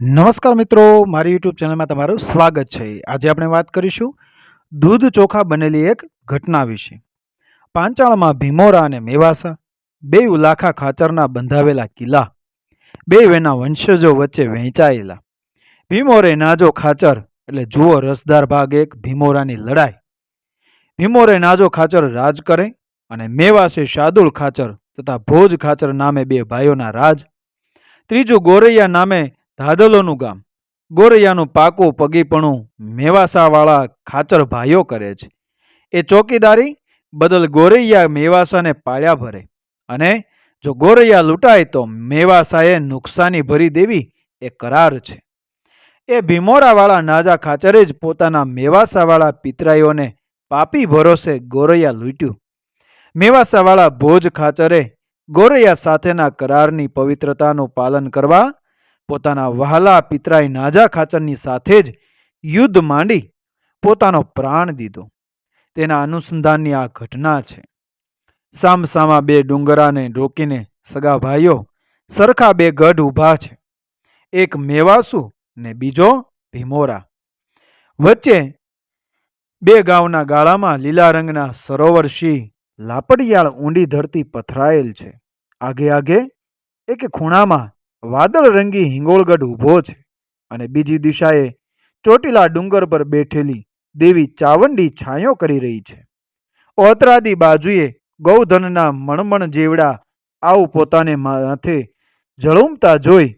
નમસ્કાર મિત્રો, મારી યુટ્યુબ ચેનલમાં તમારું સ્વાગત છે. આજે આપણે વાત કરીશું દૂધ ચોખા બનેલી એક ઘટના વિશે. પાંચાળમાં ભીમોરા અને મેવાસા, બે ઉલાખા ખાચરના બંધાવેલા કિલ્લા, બે વેના વંશજો વચ્ચે વહેંચાયેલા. ભીમોરે નાજો ખાચર, એટલે જુઓ રસદાર ભાગ એક, ભીમોરાની લડાઈ. ભીમોરે નાજો ખાચર રાજ કરે અને મેવાસે શાદુલ ખાચર તથા ભોજ ખાચર નામે બે ભાઈઓના રાજ. ત્રીજું ગોરૈયા નામે ધાદલોનું ગામ. ગોરૈયાનું પાકું પગીપણું મેવાસાવાળા ખાચર ભાઈઓ કરે છે. એ ચોકીદારી બદલ ગોરૈયા મેવાસાને પાળ્યા ભરે. અને જો ગોરૈયા લૂંટાય તો મેવાસાએ નુકસાની ભરી દેવી એ કરાર છે. એ ભીમોરાવાળા નાજા ખાચરે જ પોતાના મેવાસાવાળા પિતરાઈઓને પાપી ભરોસે ગોરૈયા લૂંટ્યું. મેવાસાવાળા ભોજ ખાચરે ગોરૈયા સાથેના કરારની પવિત્રતાનું પાલન કરવા પોતાના વહાલા પિતરાઈ નાજા ખાચરની સાથે જ યુદ્ધ માંડી પોતાનો પ્રાણ દીધો. તેના અનુસંધાનની આ ઘટના છે. સામસામા બે ડુંગરાને રોકીને સગા ભાઈઓ સરખા બે ગઢ ઊભા છે. એક મેવાસુ ને બીજો ભીમોરા. વચ્ચે બે ગામના ગાળામાં લીલા રંગના સરોવર સિંહ લાપડિયાળ ઊંડી ધરતી પથરાયેલ છે. આગે આગે એક ખૂણામાં વાદળ રંગી હિંગોળગઢ ઊભો છે અને બીજી દિશાએ ચોટીલા ડુંગર પર બેઠેલી દેવી ચાવંડી છાંયો કરી રહી છે. ઓતરાદી બાજુએ ગૌધનના મણમણ જેવડા આવું પોતાને માથે ઝળુમતા જોઈ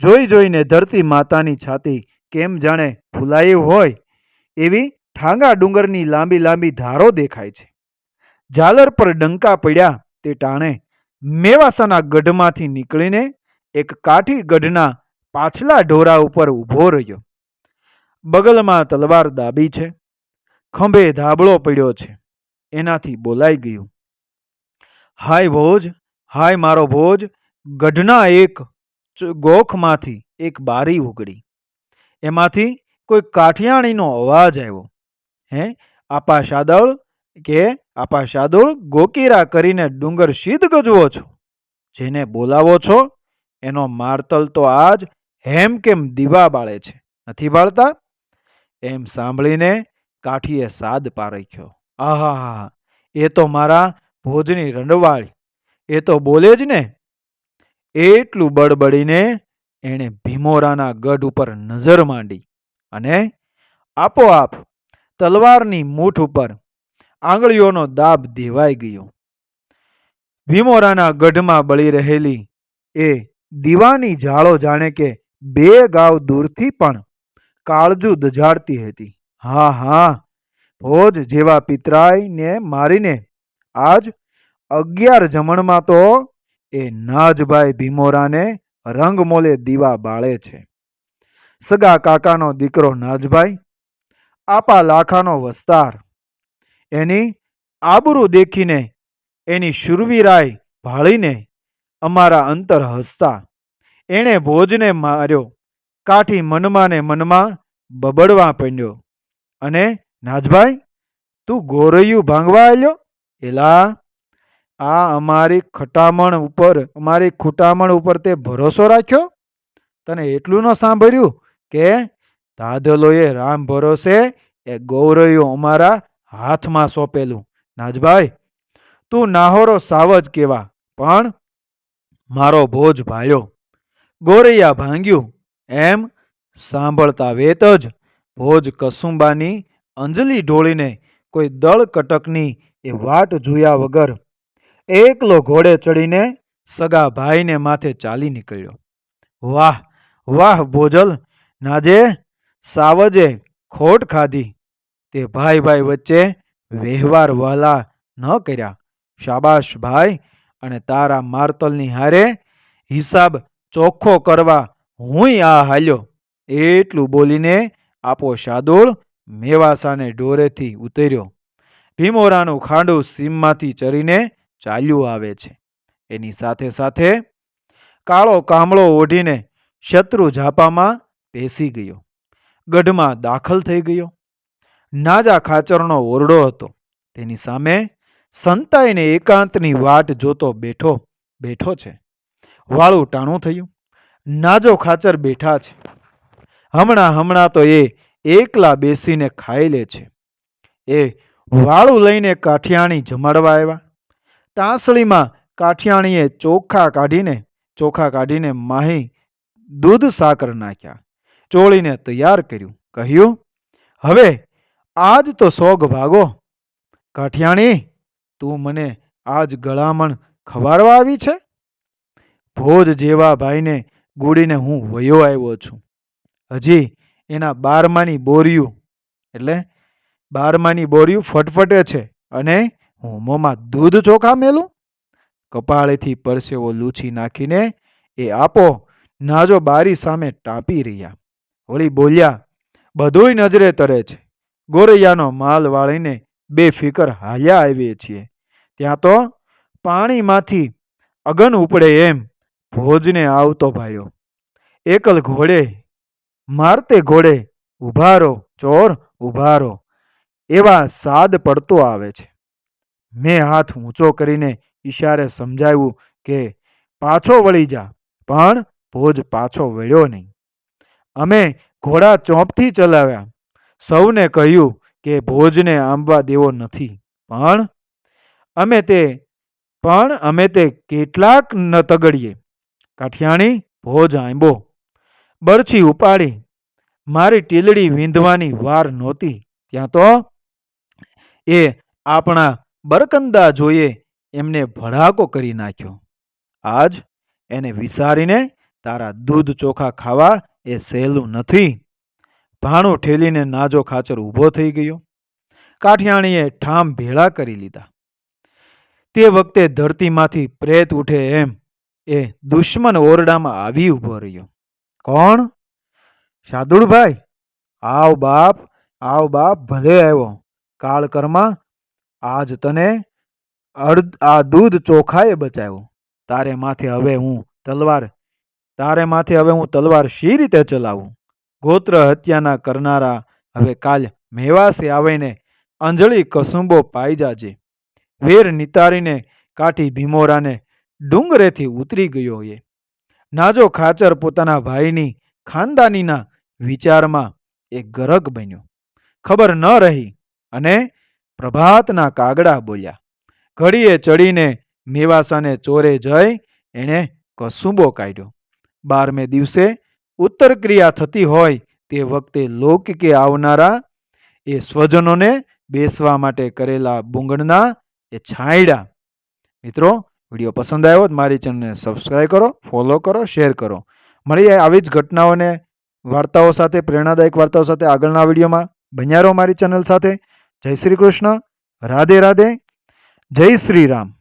જોઈ જોઈને ધરતી માતાની છાતી કેમ જાણે ફૂલાઈ હોય એવી ઠાંગા ડુંગરની લાંબી લાંબી ધારો દેખાય છે. ઝાલર પર ડંકા પડ્યા તે ટાણે મેવાસાના ગઢમાંથી નીકળીને એક કાઠી ગઢના પાછલા ઢોરા ઉપર ઊભો રહ્યો. બગલમાં તલવાર દાબી છે, ખંભે ધાબળો પડ્યો છે, એનાથી બોલાઈ ગયું. હાય ભોજ, હાય મારો ભોજ, ગઢના એક ગોખમાંથી એક બારી ઉગડી. એમાંથી કોઈ કાઠિયાણીનો અવાજ આવ્યો. હે, આપા શાદળ કે આપા શાદળ ગોકીરા કરીને ડુંગર સીધ ગજવો છો? જેને બોલાવો છો એનો મારતલ તો આજ હેમ કેમ દીવા બાળે છે? નથી બાળતા? એમ સાંભળીને કાઠીએ સાદ પારખ્યો. આહા એ તો મારા ભોજની રંડવાળી. એ તો બોલે જ ને. એટલું બળબડીને એણે ભીમોરાના ગઢ ઉપર નજર માંડી અને આપોઆપ તલવારની મૂઠ ઉપર આંગળીઓનો દાબ દેવાઈ ગયો. ભીમોરાના ગઢમાં બળી રહેલી એ દીવાની જાળો જાણે કે બે ગાવ દૂરથી પણ કાળજું દજાડતી હતી. હા હા, ભોજ જેવા પિતરાઈને મારીને આજ અગિયાર જમણમાં તો એ નાજભાઈ ભીમોરાને રંગમોલે દીવા બાળે છે. સગા કાકાનો દીકરો નાજભાઈ, આપા લાખાનો વસ્તાર, એની આબરૂ દેખીને એની શુરવીરાય ભાળીને અમારા અંતર હસતા. એણે ભોજને માર્યો. કાઠી મનમાં ને મનમાં બબડવા પડ્યો અને નાજભાઈ, તું ગોરૈયું ભાંગવા આવ્યો એલા, આ અમારી ખટામણ ઉપર, અમારી ખૂટામણ ઉપર તે ભરોસો રાખ્યો? તને એટલું ન સાંભળ્યું કે દાદલોએ રામ ભરોસે એ ગૌરૈયું અમારા હાથમાં સોંપેલું? નાજભાઈ, તું નાહોરો સાવજ કેવા, પણ મારો ભોજ ભાળ્યો ગોરૈયા ભાંગ્યું. એમ સાંભળતા વેત જ ભોજ કસુંબાની અંજલી ઢોળીને કોઈ દળ કટકની એ વાટ જોયા વગર એકલો ઘોડે ચડીને સગા ભાઈને માથે ચાલી નીકળ્યો. વાહ વાહ ભોજલ, નાજે સાવજે ખોટ ખાધી. તે ભાઈ ભાઈ વચ્ચે વ્યવહાર વહલા ન કર્યા. શાબાશ ભાઈ અને તારા મારતલની હારે હિસાબ ચોખ્ખો કરવા હુંય આ હાલ્યો. એટલું બોલીને આપો શાદોળ મેવાસાને ઢોરેથી ઉતર્યો. ભીમોરાનું ખાંડું સીમમાંથી ચરીને ચાલ્યું આવે છે. એની સાથે સાથે કાળો કામળો ઓઢીને શત્રુ ઝાપામાં બેસી ગયો. ગઢમાં દાખલ થઈ ગયો. નાજા ખાચરનો ઓરડો હતો. તેની સામે સંતાઈને એકાંતની વાટ જોતો બેઠો બેઠો છે. વાળું ટાણું થયું. નાજો ખાચર બેઠા છે. હમણાં હમણાં તો એ એકલા બેસીને ખાઈ લે છે. એ વાળું લઈને કાઠિયાણી જમાડવા આવ્યા. તાંસળીમાં કાઠિયાણીએ ચોખા કાઢીને ચોખા કાઢીને માહી દૂધ સાકર નાખ્યા. ચોળીને તૈયાર કર્યું. કહ્યું, હવે આજ તો સોગ ભાગો. કાઠિયાણી તું મને આજ ગળામણ ખવાડવા આવી છે? ભોજ જેવા ભાઈને ગુડીને હું વયો આવ્યો છું. હજી એના બારમાની બોરિયું એટલે બારમાની બોરિયું ફટફટે છે અને હું મોંમાં દૂધ ચોખા મેલું? કપાળેથી પરસેવો લૂછી નાખીને એ આપો, નાજો બારી સામે ટાંપી રહ્યા. વળી બોલ્યા, બધુંય નજરે તરે છે. ગોરૈયાનો માલ વાળીને બે ફિકર હાલ્યા આવીએ છીએ. ત્યાં તો પાણીમાંથી અગન ઉપડે એમ ભોજને આવતો ભાળ્યો. એકલ ઘોડે મારતે ઘોડે ઉભારો, ચોર ઉભારો, એવા સાદ પડતો આવે છે. મેં હાથ ઊંચો કરીને ઈશારે સમજાવ્યું કે પાછો વળી જા, પણ ભોજ પાછો વળ્યો નહીં. અમે ઘોડા ચોંપથી ચલાવ્યા. સૌને કહ્યું કે ભોજને આંબવા દેવો નથી. પણ અમે તે, પણ અમે તે કેટલાક ન તગડીએ. કાઠિયાણી, ભોજ આંબો. બરછી ઉપાડી. મારી ટીલડી વીંધવાની વાર નહોતી. ત્યાં તો એ આપણા બરકંદા જોઈએ એમને ભડાકો કરી નાખ્યો. આજ એને વિસારીને તારા દૂધ ચોખા ખાવા એ સહેલું નથી. ભાણું ઠેલીને નાજો ખાચર ઊભો થઈ ગયો. કાઠિયાણીએ ઠામ ભેળા કરી લીધા. તે વખતે ધરતીમાંથી પ્રેત ઉઠે એમ એ દુશ્મન ઓરડામાં આવી ઊભો રહ્યો. કોણ? સાદુળભાઈ આવ બાપ આવ બાપ, ભલે આવ્યો. કાળ કર્મા આજ તને અર્ધ, આ દૂધ ચોખાએ બચાવ્યો. તારે માથે હવે હું તલવાર, તારે માથે હવે હું તલવાર શી રીતે ચલાવું? ગોત્ર હત્યાના કરનારા હવે કાલ મેવાસે આવીને અંજળી કસુંબો પાઈ જાજે. વેર નિતારીને કાઠી ભીમોરાને ડુંગરેથી ઉતરી ગયો એ નાજો ખાચર પોતાના ભાઈની ખાનદાનીના વિચારમાં એ ગરગ બન્યો. ખબર ન રહી અને પ્રભાતના કાગડા બોલ્યા, ઘડીએ ચડીને મેવાસાને ચોરે જઈ એણે કસુંબો કાઢ્યો. બારમે દિવસે ઉત્તર ક્રિયા થતી હોય તે વખતે લૌકિકે આવનારા એ સ્વજનોને બેસવા માટે કરેલા બુંગણના એ છાંયડા. મિત્રો, વીડિયો પસંદ આવ્યો મારી ચેનલને સબસ્ક્રાઈબ કરો ફોલો કરો શેર કરો. મળીએ આવી જ ઘટનાઓને વાર્તાઓ સાથે, પ્રેરણાદાયક વાર્તાઓ સાથે આગળના વિડીયોમાં. બન્યા રહો મારી ચેનલ સાથે. જય શ્રી કૃષ્ણ. રાધે રાધે. જય શ્રી રામ.